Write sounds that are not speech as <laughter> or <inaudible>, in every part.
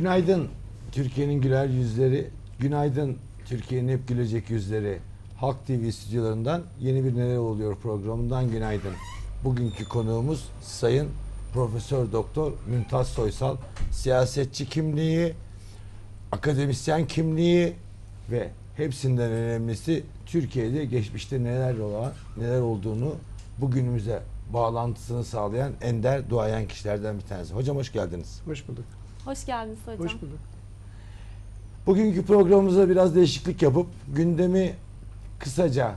Günaydın Türkiye'nin güler yüzleri, günaydın Türkiye'nin hep gülecek yüzleri. Halk TV stüdyolarından yeni bir Neler Oluyor programından günaydın. Bugünkü konuğumuz Sayın Profesör Doktor Mümtaz Soysal. Siyasetçi kimliği, akademisyen kimliği ve hepsinden önemlisi Türkiye'de geçmişte neler olan, neler olduğunu bugünümüze bağlantısını sağlayan ender duayen kişilerden bir tanesi. Hocam hoş geldiniz. Hoş bulduk. Hoş geldiniz hocam. Hoş bulduk. Bugünkü programımıza biraz değişiklik yapıp gündemi kısaca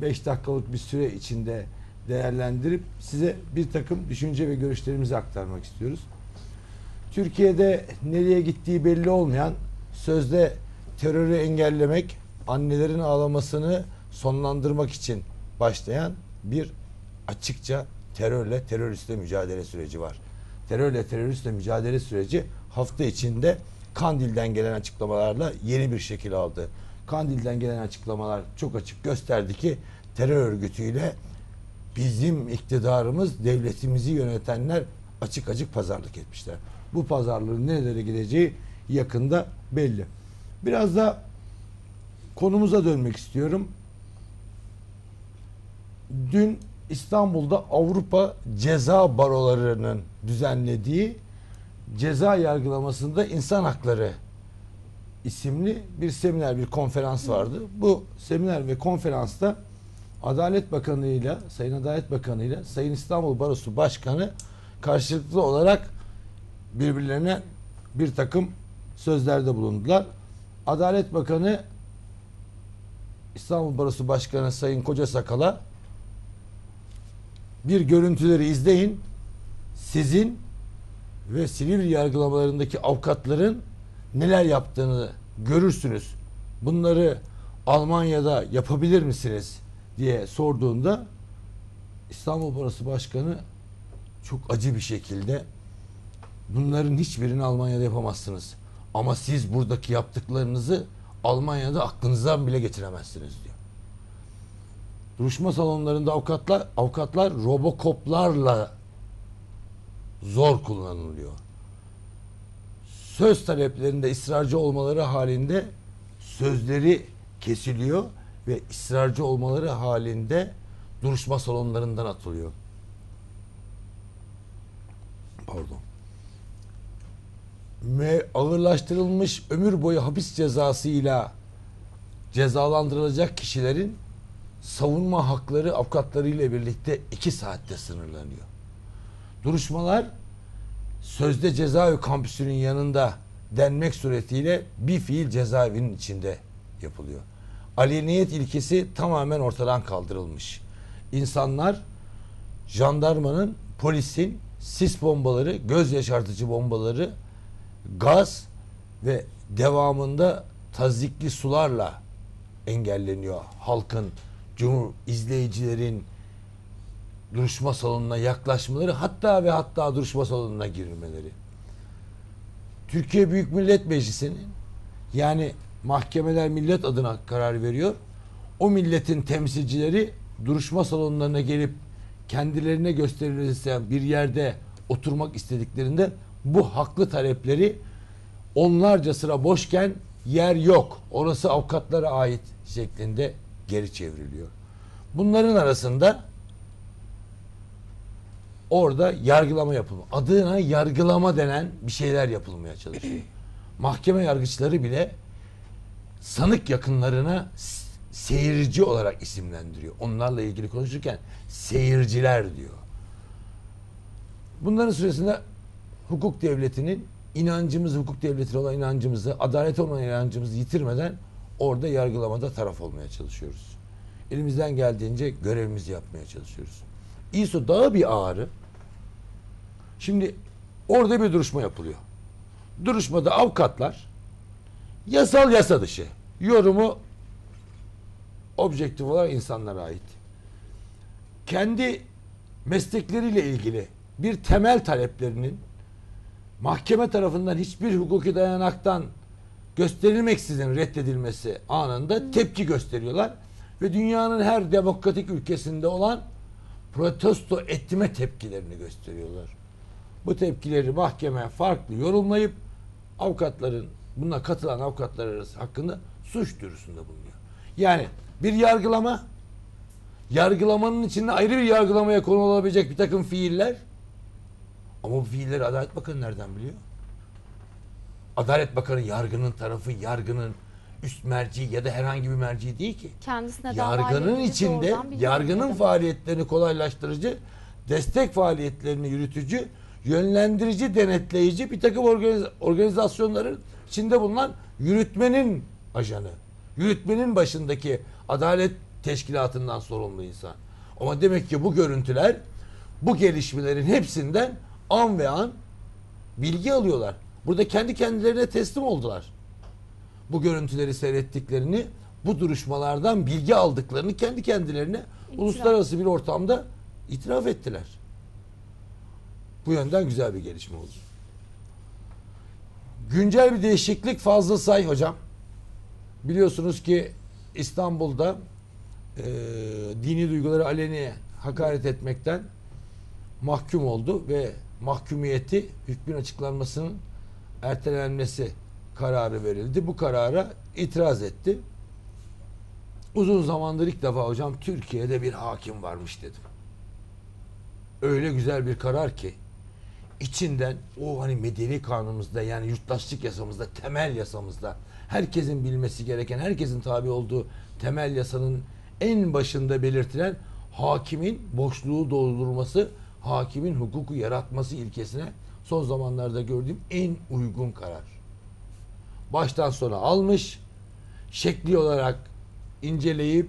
5 dakikalık bir süre içinde değerlendirip size bir takım düşünce ve görüşlerimizi aktarmak istiyoruz. Türkiye'de nereye gittiği belli olmayan sözde terörü engellemek, annelerin ağlamasını sonlandırmak için başlayan bir açıkça terörle teröristle mücadele süreci var. Terörle teröristle mücadele süreci hafta içinde Kandil'den gelen açıklamalarla yeni bir şekil aldı. Kandil'den gelen açıklamalar çok açık gösterdi ki terör örgütüyle bizim iktidarımız, devletimizi yönetenler açık açık pazarlık etmişler. Bu pazarlığın nerelere gideceği yakında belli. Biraz da konumuza dönmek istiyorum. Dün İstanbul'da Avrupa Ceza Barolarının düzenlediği ceza yargılamasında insan hakları isimli bir seminer, bir konferans vardı. Bu seminer ve konferansta Adalet Bakanı ile Sayın Adalet Bakanı ile Sayın İstanbul Barosu Başkanı karşılıklı olarak birbirlerine bir takım sözlerde bulundular. Adalet Bakanı İstanbul Barosu Başkanı Sayın Koca Sakal'a bir görüntüleri izleyin. Sizin ve Silivri yargılamalarındaki avukatların neler yaptığını görürsünüz. Bunları Almanya'da yapabilir misiniz diye sorduğunda İstanbul Barosu Başkanı çok acı bir şekilde bunların hiçbirini Almanya'da yapamazsınız. Ama siz buradaki yaptıklarınızı Almanya'da aklınızdan bile getiremezsiniz diyor. Duruşma salonlarında avukatlar avukatlar robokoplarla zor kullanılıyor. Söz taleplerinde ısrarcı olmaları halinde sözleri kesiliyor ve ısrarcı olmaları halinde duruşma salonlarından atılıyor. Pardon. Ve ağırlaştırılmış ömür boyu hapis cezasıyla cezalandırılacak kişilerin savunma hakları avukatlarıyla birlikte iki saatte sınırlanıyor. Duruşmalar sözde cezaevi kampüsünün yanında denmek suretiyle bir fiil cezaevinin içinde yapılıyor. Aliyeniyet ilkesi tamamen ortadan kaldırılmış. İnsanlar jandarmanın, polisin sis bombaları, göz yaşartıcı bombaları, gaz ve devamında tazikli sularla engelleniyor. Halkın, cumhur izleyicilerin duruşma salonuna yaklaşmaları hatta ve hatta duruşma salonuna girmeleri. Türkiye Büyük Millet Meclisi'nin yani mahkemeler millet adına karar veriyor. O milletin temsilcileri duruşma salonlarına gelip kendilerine gösterilirse bir yerde oturmak istediklerinde bu haklı talepleri onlarca sıra boşken yer yok. Orası avukatlara ait şeklinde geri çevriliyor. Bunların arasında orada yargılama yapılma. Adına yargılama denen bir şeyler yapılmaya çalışıyor. <clears throat> Mahkeme yargıçları bile sanık yakınlarına seyirci olarak isimlendiriyor. Onlarla ilgili konuşurken seyirciler diyor. Bunların süresinde hukuk devletinin inancımız, hukuk devletine olan inancımızı, adalete olan inancımızı yitirmeden orada yargılamada taraf olmaya çalışıyoruz. Elimizden geldiğince görevimizi yapmaya çalışıyoruz. İso daha bir ağrı. Şimdi orada bir duruşma yapılıyor. Duruşmada avukatlar yasal yasa dışı yorumu objektif olarak insanlara ait. Kendi meslekleriyle ilgili bir temel taleplerinin mahkeme tarafından hiçbir hukuki dayanaktan gösterilmeksizin reddedilmesi anında tepki gösteriyorlar ve dünyanın her demokratik ülkesinde olan protesto etme tepkilerini gösteriyorlar. Bu tepkileri mahkeme farklı yorumlayıp avukatların buna katılan avukatlar arası hakkında suç duyurusunda bulunuyor. Yani bir yargılama yargılamanın içinde ayrı bir yargılamaya konu olabilecek bir takım fiiller ama bu fiilleri Adalet Bakanı nereden biliyor? Adalet Bakanı yargının tarafı, yargının üst merci ya da herhangi bir merci değil ki. Kendisine Yargının içinde yargının faaliyetlerini kolaylaştırıcı, destek faaliyetlerini yürütücü, yönlendirici, denetleyici bir takım organiz- organizasyonların içinde bulunan yürütmenin ajanı. Yürütmenin başındaki adalet teşkilatından sorumlu insan. Ama demek ki bu görüntüler bu gelişmelerin hepsinden an ve an bilgi alıyorlar. Burada kendi kendilerine teslim oldular. Bu görüntüleri seyrettiklerini, bu duruşmalardan bilgi aldıklarını kendi kendilerine uluslararası bir ortamda itiraf ettiler. Bu yönden güzel bir gelişme oldu. Güncel bir değişiklik fazla say hocam. Biliyorsunuz ki İstanbul'da e, dini duyguları aleni hakaret etmekten mahkum oldu ve mahkumiyeti hükmün açıklanmasının ertelenmesi kararı verildi. Bu karara itiraz etti. Uzun zamandır ilk defa hocam Türkiye'de bir hakim varmış dedim. Öyle güzel bir karar ki içinden o hani medeni kanunumuzda yani yurttaşlık yasamızda temel yasamızda herkesin bilmesi gereken herkesin tabi olduğu temel yasanın en başında belirtilen hakimin boşluğu doldurması hakimin hukuku yaratması ilkesine son zamanlarda gördüğüm en uygun karar. Baştan sona almış şekli olarak inceleyip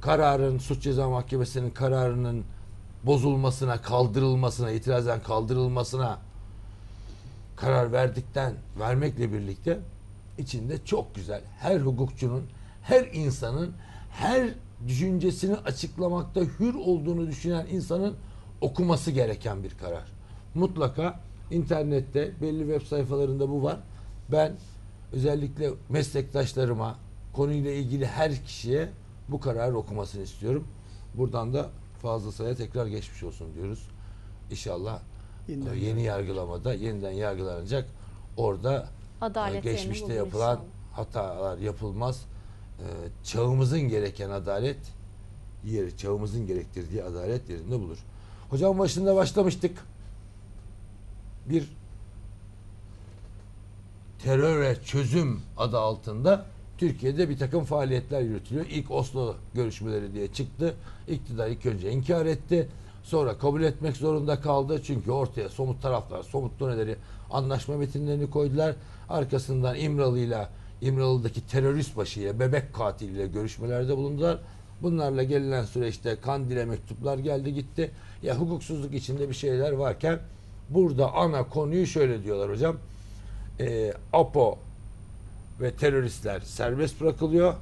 kararın suç ceza mahkemesinin kararının bozulmasına, kaldırılmasına, itirazen kaldırılmasına karar verdikten vermekle birlikte içinde çok güzel her hukukçunun, her insanın, her düşüncesini açıklamakta hür olduğunu düşünen insanın okuması gereken bir karar. Mutlaka internette belli web sayfalarında bu var. Ben özellikle meslektaşlarıma, konuyla ilgili her kişiye bu kararı okumasını istiyorum. Buradan da fazla sayıya tekrar geçmiş olsun diyoruz. İnşallah Yeniden e, yeni yargılamada yeniden yargılanacak. Orada e, Adalet geçmişte yapılan inşallah. hatalar yapılmaz. E, Çağımızın gereken adalet yeri, çağımızın gerektirdiği adalet yerinde bulur. Hocam başında başlamıştık. Bir teröre çözüm adı altında Türkiye'de bir takım faaliyetler yürütülüyor. İlk Oslo görüşmeleri diye çıktı. İktidar ilk önce inkar etti. Sonra kabul etmek zorunda kaldı. Çünkü ortaya somut taraflar, somut doneleri, anlaşma metinlerini koydular. Arkasından İmralı'yla, İmralı'daki terörist başıyla, bebek katiliyle görüşmelerde bulundular. Bunlarla gelinen süreçte Kandil'e mektuplar geldi gitti. Ya hukuksuzluk içinde bir şeyler varken burada ana konuyu şöyle diyorlar hocam. Ee, APO ve teröristler serbest bırakılıyor.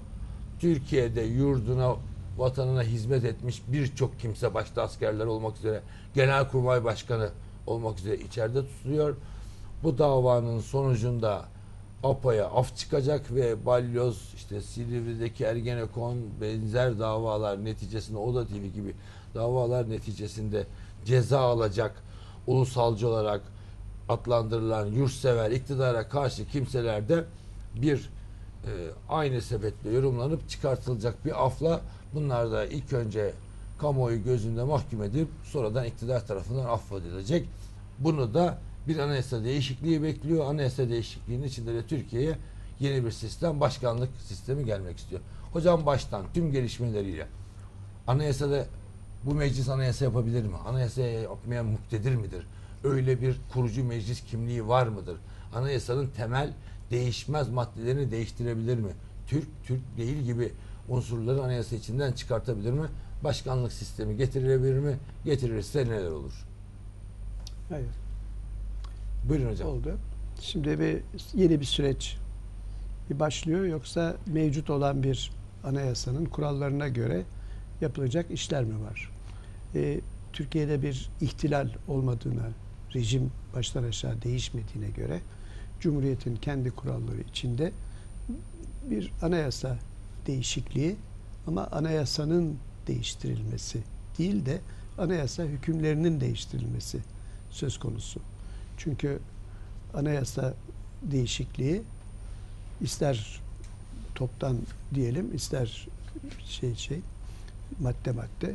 Türkiye'de yurduna, vatanına hizmet etmiş birçok kimse başta askerler olmak üzere Genelkurmay Başkanı olmak üzere içeride tutuluyor. Bu davanın sonucunda APA'ya af çıkacak ve Balyoz, işte Silivri'deki Ergenekon benzer davalar neticesinde Oda TV gibi davalar neticesinde ceza alacak ulusalcı olarak adlandırılan yurtsever iktidara karşı kimseler de bir e, aynı sebeple yorumlanıp çıkartılacak bir afla bunlar da ilk önce kamuoyu gözünde mahkum edip sonradan iktidar tarafından affedilecek. Bunu da bir anayasa değişikliği bekliyor. Anayasa değişikliğinin içinde de Türkiye'ye yeni bir sistem, başkanlık sistemi gelmek istiyor. Hocam baştan tüm gelişmeleriyle anayasada bu meclis anayasa yapabilir mi? Anayasaya yapmaya muktedir midir? Öyle bir kurucu meclis kimliği var mıdır? Anayasanın temel değişmez maddelerini değiştirebilir mi? Türk, Türk değil gibi unsurları anayasa içinden çıkartabilir mi? Başkanlık sistemi getirilebilir mi? Getirirse neler olur? Hayır. Buyurun hocam. Oldu. Şimdi bir yeni bir süreç bir başlıyor yoksa mevcut olan bir anayasanın kurallarına göre yapılacak işler mi var? Ee, Türkiye'de bir ihtilal olmadığına, rejim baştan aşağı değişmediğine göre Cumhuriyet'in kendi kuralları içinde bir anayasa değişikliği ama anayasanın değiştirilmesi değil de anayasa hükümlerinin değiştirilmesi söz konusu. Çünkü anayasa değişikliği ister toptan diyelim ister şey şey madde madde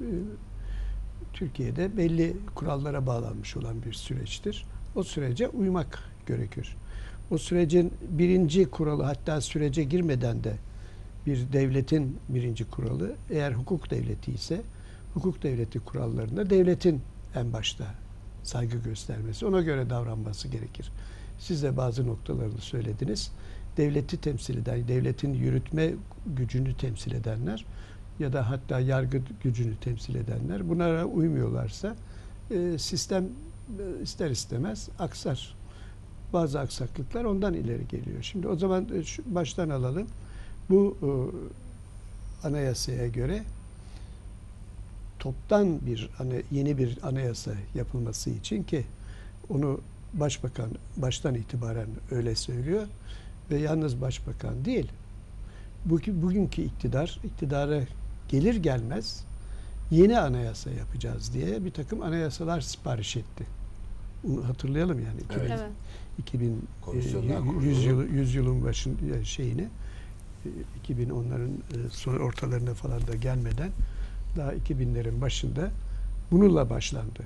e, Türkiye'de belli kurallara bağlanmış olan bir süreçtir. O sürece uymak gerekir. O sürecin birinci kuralı hatta sürece girmeden de bir devletin birinci kuralı eğer hukuk devleti ise hukuk devleti kurallarında devletin en başta saygı göstermesi, ona göre davranması gerekir. Siz de bazı noktalarını söylediniz. Devleti temsil eden, devletin yürütme gücünü temsil edenler ya da hatta yargı gücünü temsil edenler bunlara uymuyorlarsa e, sistem e, ister istemez aksar. Bazı aksaklıklar ondan ileri geliyor. Şimdi o zaman e, şu baştan alalım. Bu e, anayasaya göre toptan bir ana- yeni bir anayasa yapılması için ki onu başbakan baştan itibaren öyle söylüyor ve yalnız başbakan değil. Bugün, bugünkü iktidar iktidara gelir gelmez yeni anayasa yapacağız diye bir takım anayasalar sipariş etti. Bunu hatırlayalım yani. Evet. 2000, Evet. 2000 Komisyonlar e, kurulu. yüz yıl, yüzyılın başın e, şeyini e, 2000 onların e, son ortalarına falan da gelmeden daha 2000'lerin başında bununla başlandı.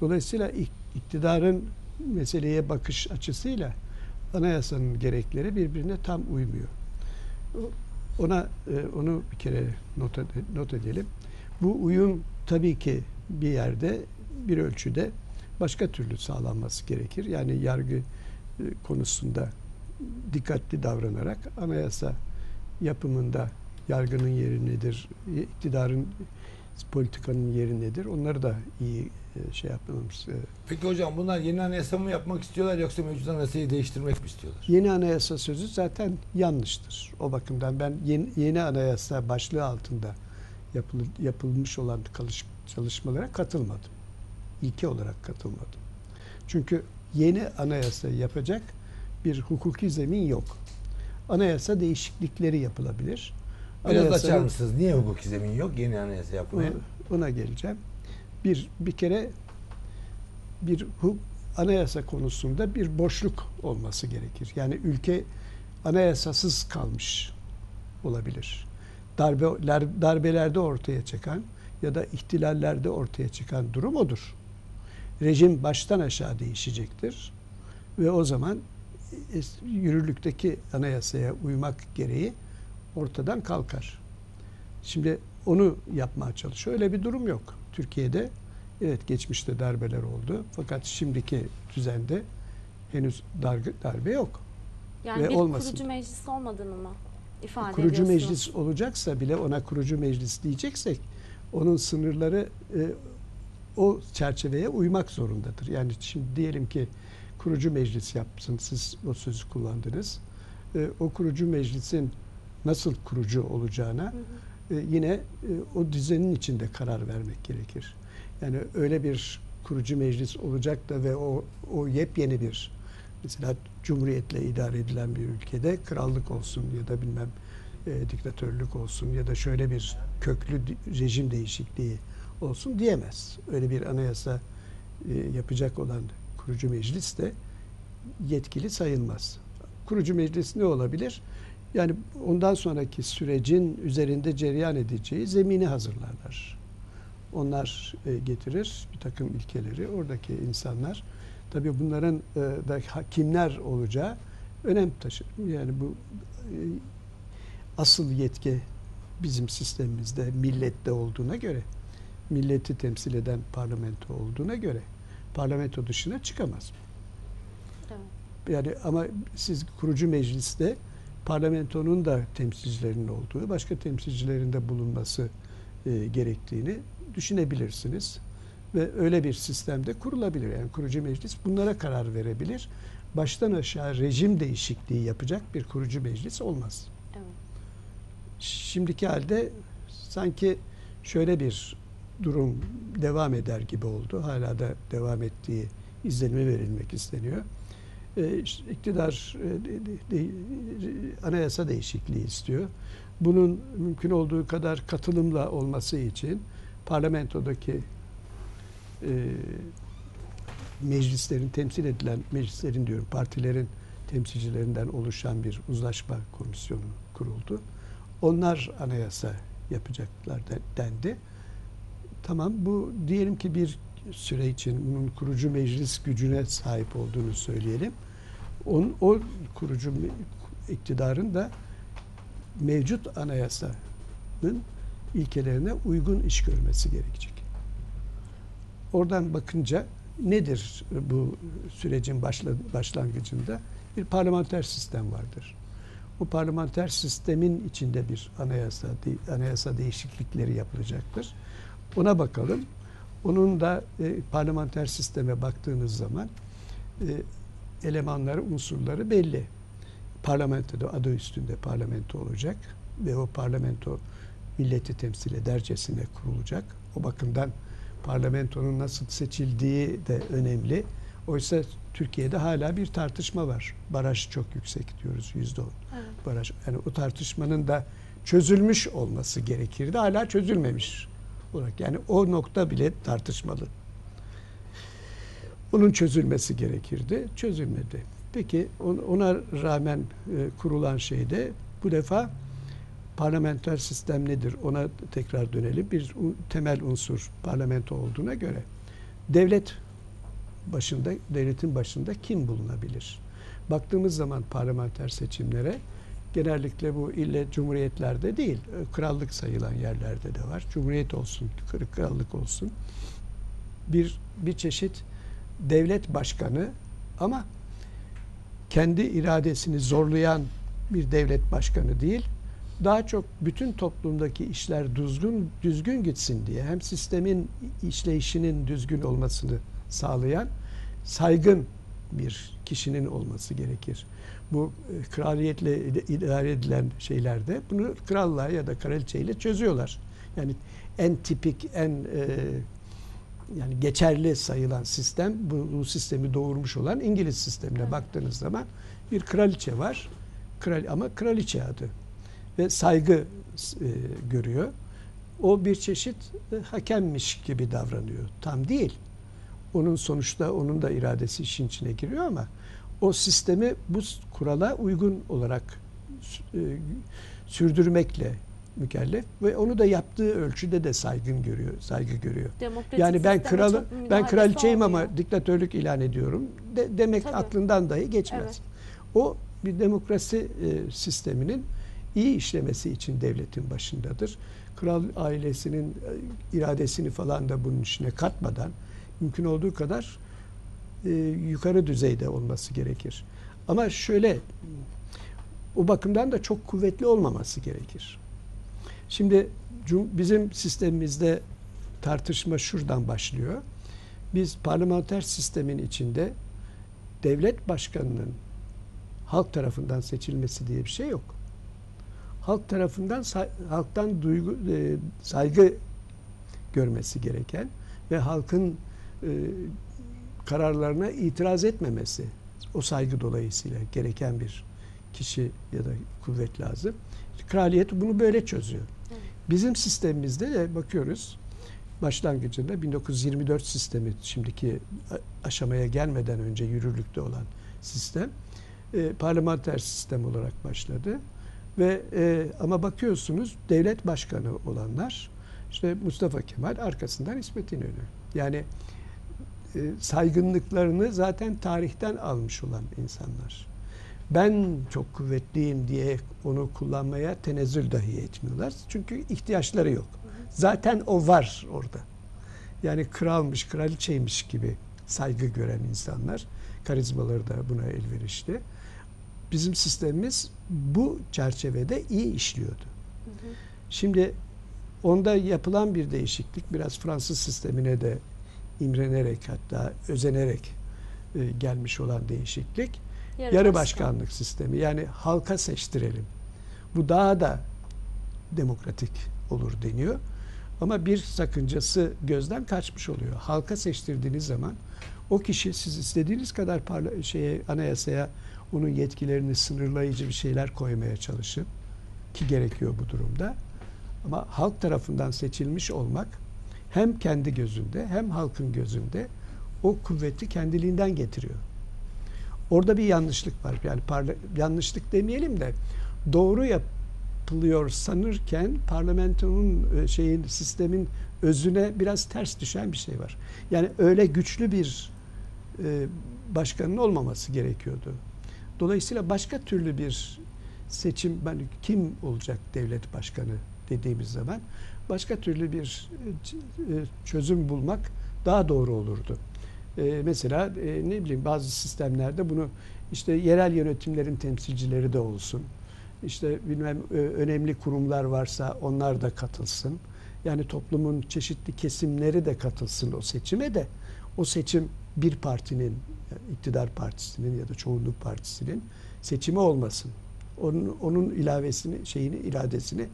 Dolayısıyla ik- iktidarın meseleye bakış açısıyla anayasanın gerekleri birbirine tam uymuyor. Ona e, onu bir kere not, not edelim. Bu uyum tabii ki bir yerde bir ölçüde başka türlü sağlanması gerekir. Yani yargı e, konusunda dikkatli davranarak anayasa yapımında yargının yeri nedir, iktidarın politikanın yeri nedir onları da iyi e, şey yapmamız. e, Peki hocam bunlar yeni anayasa mı yapmak istiyorlar yoksa mevcut anayasayı değiştirmek mi istiyorlar? Yeni anayasa sözü zaten yanlıştır. O bakımdan ben yeni, yeni anayasa başlığı altında yapılı, yapılmış olan çalış- çalışmalara katılmadım. İlke olarak katılmadım. Çünkü yeni anayasa yapacak bir hukuki zemin yok. Anayasa değişiklikleri yapılabilir. Biraz açar mısınız? Niye hukuki zemin yok yeni anayasa yapmaya? Ona- Ona geleceğim. Bir bir kere bir hu- anayasa konusunda bir boşluk olması gerekir. Yani ülke anayasasız kalmış olabilir. Darbeler, darbelerde ortaya çıkan ya da ihtilallerde ortaya çıkan durum odur. Rejim baştan aşağı değişecektir ve o zaman es- yürürlükteki anayasaya uymak gereği ortadan kalkar. Şimdi onu yapmaya çalışıyor. Öyle bir durum yok. Türkiye'de evet geçmişte darbeler oldu. Fakat şimdiki düzende henüz darbe, darbe yok. Yani Ve bir olmasın. kurucu meclis olmadığını mı ifade kurucu meclis olacaksa bile ona kurucu meclis diyeceksek onun sınırları e, o çerçeveye uymak zorundadır. Yani şimdi diyelim ki kurucu meclis yapsın siz o sözü kullandınız. E, o kurucu meclisin nasıl kurucu olacağına Hı hı. e, yine e, o düzenin içinde karar vermek gerekir. Yani öyle bir kurucu meclis olacak da ve o o yepyeni bir mesela cumhuriyetle idare edilen bir ülkede krallık olsun ya da bilmem e, diktatörlük olsun ya da şöyle bir köklü rejim değişikliği olsun diyemez. Öyle bir anayasa e, yapacak olan kurucu meclis de yetkili sayılmaz. Kurucu meclis ne olabilir? Yani ondan sonraki sürecin üzerinde cereyan edeceği zemini hazırlarlar. Onlar e, getirir bir takım ilkeleri. Oradaki insanlar tabii bunların e, da kimler olacağı önem taşır. Yani bu e, asıl yetki bizim sistemimizde millette olduğuna göre milleti temsil eden parlamento olduğuna göre parlamento dışına çıkamaz. Evet. Yani ama siz kurucu mecliste parlamentonun da temsilcilerinin olduğu, başka temsilcilerin de bulunması e, gerektiğini düşünebilirsiniz. Ve öyle bir sistemde kurulabilir. Yani kurucu meclis bunlara karar verebilir. Baştan aşağı rejim değişikliği yapacak bir kurucu meclis olmaz. Evet. Şimdiki halde sanki şöyle bir durum devam eder gibi oldu. Hala da devam ettiği izlenimi verilmek isteniyor. İşte iktidar e, de- anayasa değişikliği istiyor. Bunun mümkün olduğu kadar katılımla olması için parlamentodaki e, meclislerin temsil edilen meclislerin diyorum partilerin temsilcilerinden oluşan bir uzlaşma komisyonu kuruldu. Onlar anayasa yapacaklar de- dendi. Tamam bu diyelim ki bir süre için bunun kurucu meclis gücüne sahip olduğunu söyleyelim. On, o kurucu iktidarın da mevcut anayasanın ilkelerine uygun iş görmesi gerekecek. Oradan bakınca nedir bu sürecin başla- başlangıcında? Bir parlamenter sistem vardır. O parlamenter sistemin içinde bir anayasa anayasa değişiklikleri yapılacaktır. Ona bakalım. Onun da e, parlamenter sisteme baktığınız zaman e, elemanları, unsurları belli. Parlamentoda adı üstünde parlamento olacak ve o parlamento milleti temsil edercesine kurulacak. O bakımdan parlamentonun nasıl seçildiği de önemli. Oysa Türkiye'de hala bir tartışma var. Baraj çok yüksek diyoruz yüzde on. Evet. Baraj. Yani o tartışmanın da çözülmüş olması gerekirdi. Hala çözülmemiş olarak. Yani o nokta bile tartışmalı. Onun çözülmesi gerekirdi. Çözülmedi. Peki on- ona rağmen e, kurulan şeyde bu defa parlamenter sistem nedir? Ona tekrar dönelim. Bir temel unsur parlamento olduğuna göre devlet başında devletin başında kim bulunabilir? Baktığımız zaman parlamenter seçimlere genellikle bu ille cumhuriyetlerde değil, e, krallık sayılan yerlerde de var. Cumhuriyet olsun, krallık olsun. Bir bir çeşit devlet başkanı ama kendi iradesini zorlayan bir devlet başkanı değil, daha çok bütün toplumdaki işler düzgün düzgün gitsin diye hem sistemin işleyişinin düzgün olmasını sağlayan saygın bir kişinin olması gerekir. Bu e, kraliyetle id- idare edilen şeylerde bunu krallığa ya da kraliçeyle çözüyorlar. Yani en tipik, en e, yani geçerli sayılan sistem bu, bu sistemi doğurmuş olan İngiliz sistemine Evet. baktığınız zaman bir kraliçe var. Kral ama kraliçe adı ve saygı e, görüyor. O bir çeşit e, hakemmiş gibi davranıyor. Tam değil. Onun sonuçta onun da iradesi işin içine giriyor ama o sistemi bu kurala uygun olarak e, sürdürmekle mükellef ve onu da yaptığı ölçüde de saygın görüyor, saygı görüyor. Demokratik Yani ben kralı ben kraliçeyim olmuyor. ama diktatörlük ilan ediyorum de, demek Tabii. aklından dahi geçmez. Evet. O bir demokrasi e, sisteminin iyi işlemesi için devletin başındadır. Kral ailesinin e, iradesini falan da bunun içine katmadan mümkün olduğu kadar e, yukarı düzeyde olması gerekir. Ama şöyle o bakımdan da çok kuvvetli olmaması gerekir. Şimdi bizim sistemimizde tartışma şuradan başlıyor. Biz parlamenter sistemin içinde devlet başkanının halk tarafından seçilmesi diye bir şey yok. Halk tarafından halktan duygu e, saygı görmesi gereken ve halkın e, kararlarına itiraz etmemesi o saygı dolayısıyla gereken bir kişi ya da kuvvet lazım. Kraliyet bunu böyle çözüyor. Bizim sistemimizde de bakıyoruz başlangıcında 1924 sistemi şimdiki aşamaya gelmeden önce yürürlükte olan sistem e, parlamenter sistem olarak başladı ve e, ama bakıyorsunuz devlet başkanı olanlar işte Mustafa Kemal arkasından İsmet İnönü. Yani e, saygınlıklarını zaten tarihten almış olan insanlar. Ben çok kuvvetliyim diye onu kullanmaya tenezzül dahi etmiyorlar. Çünkü ihtiyaçları yok. Zaten o var orada. Yani kralmış, kraliçeymiş gibi saygı gören insanlar. Karizmaları da buna elverişli. Bizim sistemimiz bu çerçevede iyi işliyordu. Şimdi onda yapılan bir değişiklik biraz Fransız sistemine de imrenerek hatta özenerek e, gelmiş olan değişiklik yarı, başkanlık sistemi yani halka seçtirelim. Bu daha da demokratik olur deniyor. Ama bir sakıncası gözden kaçmış oluyor. Halka seçtirdiğiniz zaman o kişi siz istediğiniz kadar parla- şeye anayasaya onun yetkilerini sınırlayıcı bir şeyler koymaya çalışın ki gerekiyor bu durumda. Ama halk tarafından seçilmiş olmak hem kendi gözünde hem halkın gözünde o kuvveti kendiliğinden getiriyor. Orada bir yanlışlık var. Yani parla- yanlışlık demeyelim de doğru yapılıyor sanırken parlamentonun e, şeyin sistemin özüne biraz ters düşen bir şey var. Yani öyle güçlü bir e, başkanın olmaması gerekiyordu. Dolayısıyla başka türlü bir seçim ben kim olacak devlet başkanı dediğimiz zaman başka türlü bir e, çözüm bulmak daha doğru olurdu. E, mesela e, ne bileyim bazı sistemlerde bunu işte yerel yönetimlerin temsilcileri de olsun. İşte bilmem önemli kurumlar varsa onlar da katılsın. Yani toplumun çeşitli kesimleri de katılsın o seçime de o seçim bir partinin iktidar partisinin ya da çoğunluk partisinin seçimi olmasın. Onun, onun ilavesini şeyini iradesini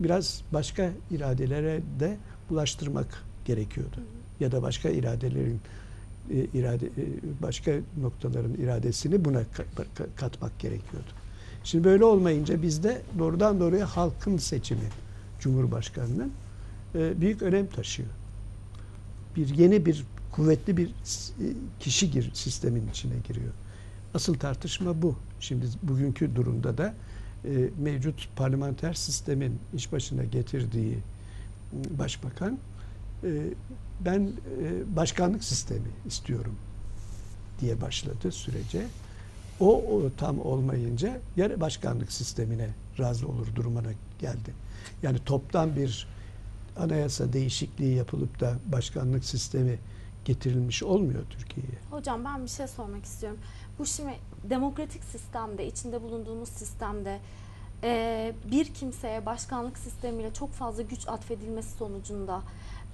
biraz başka iradelere de bulaştırmak gerekiyordu. Ya da başka iradelerin e, irade e, başka noktaların iradesini buna ka- ka- katmak gerekiyordu. Şimdi böyle olmayınca bizde doğrudan doğruya halkın seçimi Cumhurbaşkanı'nın e, büyük önem taşıyor. Bir yeni bir kuvvetli bir kişi gir, sistemin içine giriyor. Asıl tartışma bu. Şimdi bugünkü durumda da e, mevcut parlamenter sistemin iş başına getirdiği başbakan e, ben e, başkanlık sistemi istiyorum diye başladı sürece. O, o tam olmayınca yarı başkanlık sistemine razı olur durumuna geldi. Yani toptan bir anayasa değişikliği yapılıp da başkanlık sistemi getirilmiş olmuyor Türkiye'ye. Hocam ben bir şey sormak istiyorum. Bu şimdi demokratik sistemde, içinde bulunduğumuz sistemde e, bir kimseye başkanlık sistemiyle çok fazla güç atfedilmesi sonucunda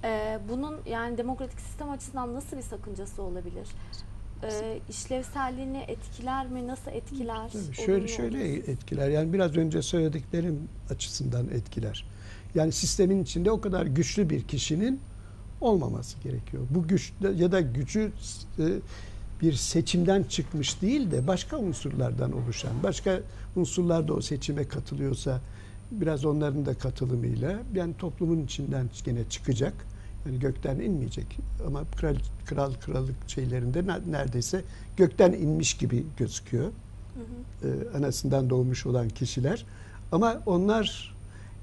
e, bunun yani demokratik sistem açısından nasıl bir sakıncası olabilir? E, işlevselliğini etkiler mi? Nasıl etkiler? Tabii şöyle şöyle etkiler. Yani biraz önce söylediklerim açısından etkiler. Yani sistemin içinde o kadar güçlü bir kişinin olmaması gerekiyor. Bu güç ya da gücü e, bir seçimden çıkmış değil de başka unsurlardan oluşan, başka unsurlar da o seçime katılıyorsa biraz onların da katılımıyla yani toplumun içinden gene çıkacak. Yani gökten inmeyecek ama kral kral krallık şeylerinde ne- neredeyse gökten inmiş gibi gözüküyor. Hı hı. e, anasından doğmuş olan kişiler. Ama onlar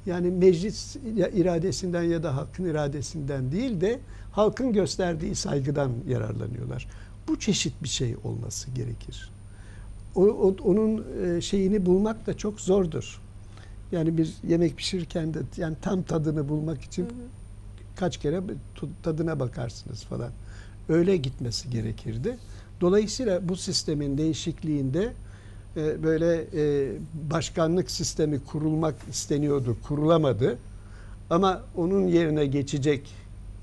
yani meclis iradesinden ya da halkın iradesinden değil de halkın gösterdiği saygıdan yararlanıyorlar. Bu çeşit bir şey olması gerekir. O, o- onun e, şeyini bulmak da çok zordur. Yani bir yemek pişirirken de yani tam tadını bulmak için Hı hı. kaç kere tadına bakarsınız falan. Öyle gitmesi gerekirdi. Dolayısıyla bu sistemin değişikliğinde e, böyle e, başkanlık sistemi kurulmak isteniyordu, kurulamadı. Ama onun yerine geçecek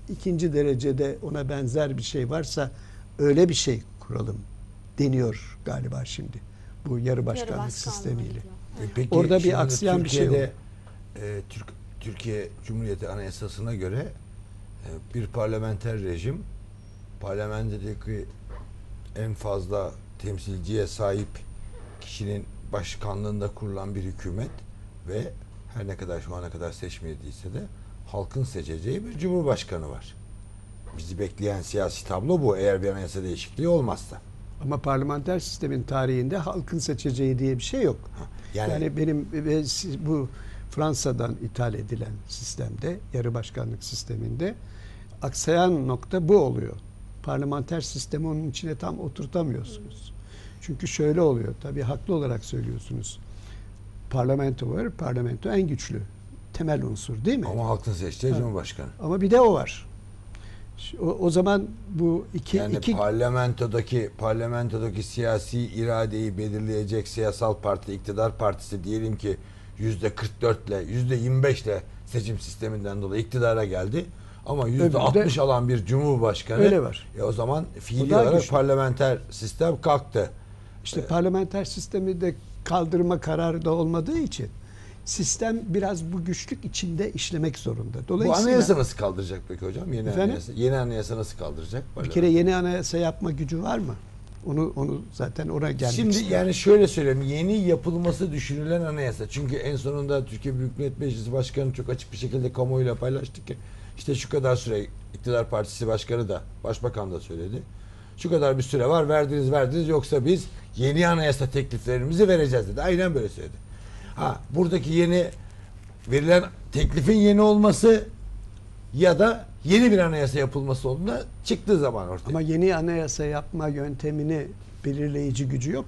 ikinci derecede ona benzer bir şey varsa öyle bir şey kuralım deniyor galiba şimdi. Bu yarı başkanlık Yarı başkanlığa sistemiyle. E. Peki Orada bir aksayan bir şey Türkiye'de, e, Türk, Türkiye Cumhuriyeti Anayasası'na göre e, bir parlamenter rejim parlamentodaki en fazla temsilciye sahip kişinin başkanlığında kurulan bir hükümet ve her ne kadar şu ana kadar seçmediyse de halkın seçeceği bir cumhurbaşkanı var. Bizi bekleyen siyasi tablo bu eğer bir anayasa değişikliği olmazsa. Ama parlamenter sistemin tarihinde halkın seçeceği diye bir şey yok. Ha, Yani, Yani, benim bu Fransa'dan ithal edilen sistemde, yarı başkanlık sisteminde aksayan nokta bu oluyor. Parlamenter sistemi onun içine tam oturtamıyorsunuz. Çünkü şöyle oluyor, tabii haklı olarak söylüyorsunuz. Parlamento var, parlamento en güçlü temel unsur değil mi? ama halkın seçtiği Ha. cumhurbaşkanı. Ama bir de o var. O, o zaman bu iki, Yani iki parlamentodaki parlamentodaki siyasi iradeyi belirleyecek siyasal parti, iktidar partisi diyelim ki yüzde 44 ile yüzde 25 ile seçim sisteminden dolayı iktidara geldi. Ama yüzde 60 alan bir cumhurbaşkanı Öyle var. E o zaman fiili olarak güçlü. parlamenter sistem kalktı. İşte parlamenter sistemi de kaldırma kararı da olmadığı için sistem biraz bu güçlük içinde işlemek zorunda. Bu Dolayısıyla anayasa nasıl kaldıracak peki hocam? Yeni Efendim? anayasa. Yeni anayasa nasıl kaldıracak? bir kere yeni anayasa yapma gücü var mı? Onu onu zaten oraya gelmek Şimdi istiyorum. yani şöyle söyleyeyim. Yeni yapılması düşünülen anayasa. Çünkü en sonunda Türkiye Büyük Millet Meclisi Başkanı çok açık bir şekilde kamuoyuyla paylaştı ki işte şu kadar süre iktidar partisi başkanı da başbakan da söyledi. Şu kadar bir süre var verdiniz verdiniz yoksa biz yeni anayasa tekliflerimizi vereceğiz dedi. Aynen böyle söyledi. Ha buradaki yeni verilen teklifin yeni olması ya da yeni bir anayasa yapılması olduğunda çıktığı zaman ortaya. Ama yeni anayasa yapma yöntemini belirleyici gücü yok.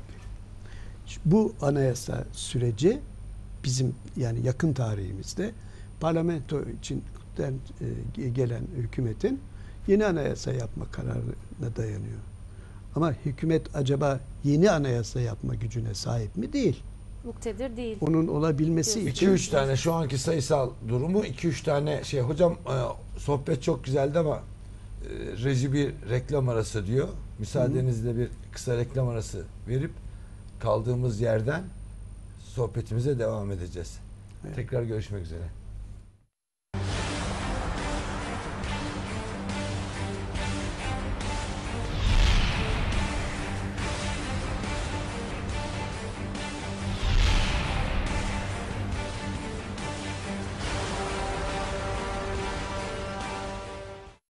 Bu anayasa süreci bizim yani yakın tarihimizde parlamento için e, gelen hükümetin yeni anayasa yapma kararına dayanıyor. Ama hükümet acaba yeni anayasa yapma gücüne sahip mi? Değil. Muktedir değil. Onun olabilmesi için 2-3 tane şu anki sayısal durumu 2-3 tane şey hocam e, sohbet çok güzeldi ama e, reji bir reklam arası diyor. Müsaadenizle bir kısa reklam arası verip kaldığımız yerden sohbetimize devam edeceğiz. Evet. Tekrar görüşmek üzere.